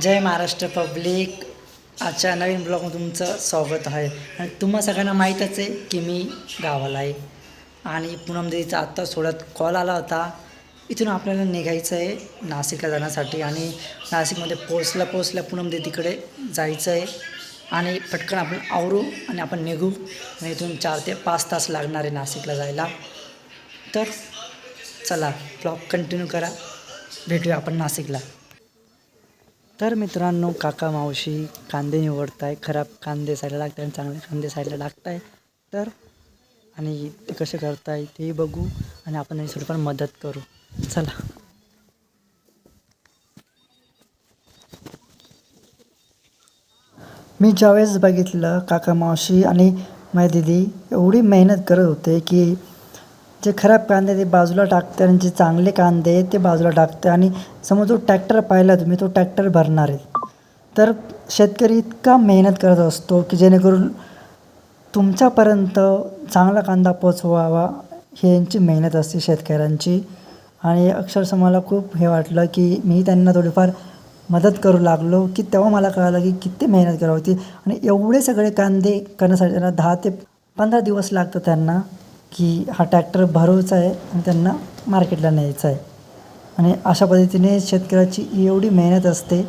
जय Maharashtra public. आजच्या नवीन ब्लॉगमध्ये तुमचं स्वागत आहे. आणि तुम्हा सगळ्यांना माहीतच आहे की मी गावाला आहे. आणि पूनम देवीचा आत्ता सोडत कॉल आला होता. इथून आपल्याला निघायचं आहे नाशिकला जाण्यासाठी. आणि नाशिकमध्ये पोचल्या पोचल्या पूनम देवीकडे जायचं आहे. आणि पटकन आपण आवरू आणि आपण निघू. आणि इथून चार ते पाच तास लागणार आहे नाशिकला जायला. तर चला ब्लॉग कंटिन्यू करा. भेटूया आपण नाशिकला. तर मित्रांनो काका मावशी कांदे निवडत आहे खराब कांदे सायला लागत आणि चांगले कांदे सायला लागत आहे तर आणि ते कसे करताय तेही बघू आणि आपण हे पण मदत करू. चला. मी ज्यावेळेस बघितलं काका मावशी आणि माझी दिदी एवढी मेहनत करत होते की जे खराब कांदे ते बाजूला टाकते आणि जे चांगले कांदे ते बाजूला टाकते. आणि समोर जो ट्रॅक्टर पाहिला तुम्ही तो ट्रॅक्टर भरणार आहे. तर शेतकरी इतका मेहनत करत असतो की जेणेकरून तुमच्यापर्यंत चांगला कांदा पोचवावा ही यांची मेहनत असते शेतकऱ्यांची. आणि अक्षरशः मला खूप हे वाटलं की मी त्यांना थोडीफार मदत करू लागलो की तेव्हा मला कळालं की किती मेहनत करावी होती. आणि एवढे सगळे कांदे करण्यासाठी त्यांना दहा ते पंधरा दिवस लागतं त्यांना. की हा ट्रॅक्टर भरवचा आहे आणि त्यांना मार्केटला न्यायचा आहे. आणि अशा पद्धतीने शेतकऱ्याची एवढी मेहनत असते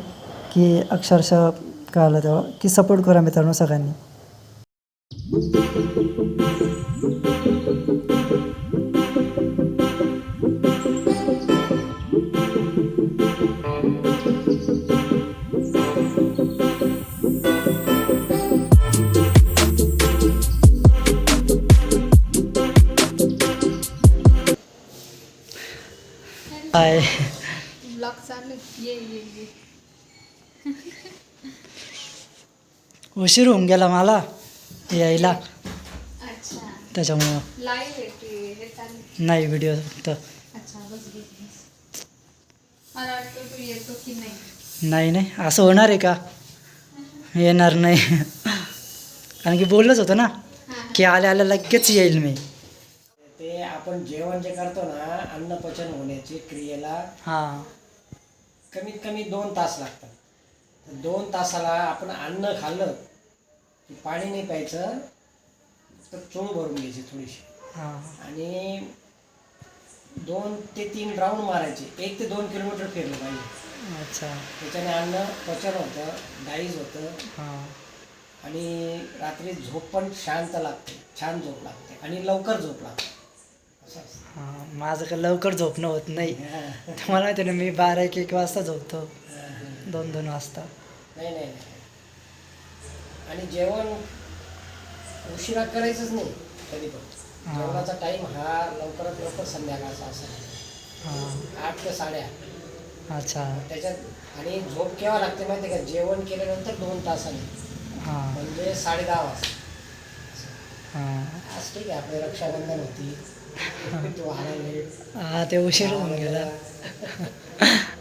की अक्षरशः कळलं तेव्हा की सपोर्ट करा मित्रांनो सगळ्यांनी. आहे ब्लॉग चालू ये ये ये. उशीर होऊन गेला मला यायला. त्याच्यामुळं. नाही व्हिडिओ फक्त नाही? नाही असं होणार आहे का? येणार नाही. कारण की बोललंच होतं ना की आल्या आल्या लगेच येईल मी. आपण जेवण जे करतो ना अन्नपचन होण्याची क्रियेला हां. कमीत कमी दोन तास लागतात. तर दोन तासाला आपण अन्न खाल्लं की पाणी नाही प्यायचं तर चूण भरून घ्यायची थोडीशी. हां. आणि दोन ते तीन राऊंड मारायचे. एक ते दोन किलोमीटर फिरलं पाहिजे. अच्छा. त्याच्याने अन्न पचन होतं डाईज होतं. हां. आणि रात्री झोप पण शांत लागते छान झोप लागते. आणि लवकर झोप लागते. माझं काय लवकर झोपणं होत नाही. तुम्हाला माहिती ना मी बारा एक एक वाजता झोपतो. दोन दोन वाजता. नाही नाही आणि जेवण उशिरा करायचंच नाही कधी पण. जेवणाचा टाइम हा लवकरात लवकर संध्याकाळचा असा आठ ते साडेआठ अच्छा. त्याच्यात आणि झोप केव्हा लागते माहिती का? जेवण केल्यानंतर दोन तासाने म्हणजे साडे दहा वाजता. हां. ठीक आहे आपली रक्षाबंधन होती. हां ते उशीर होऊन गेला.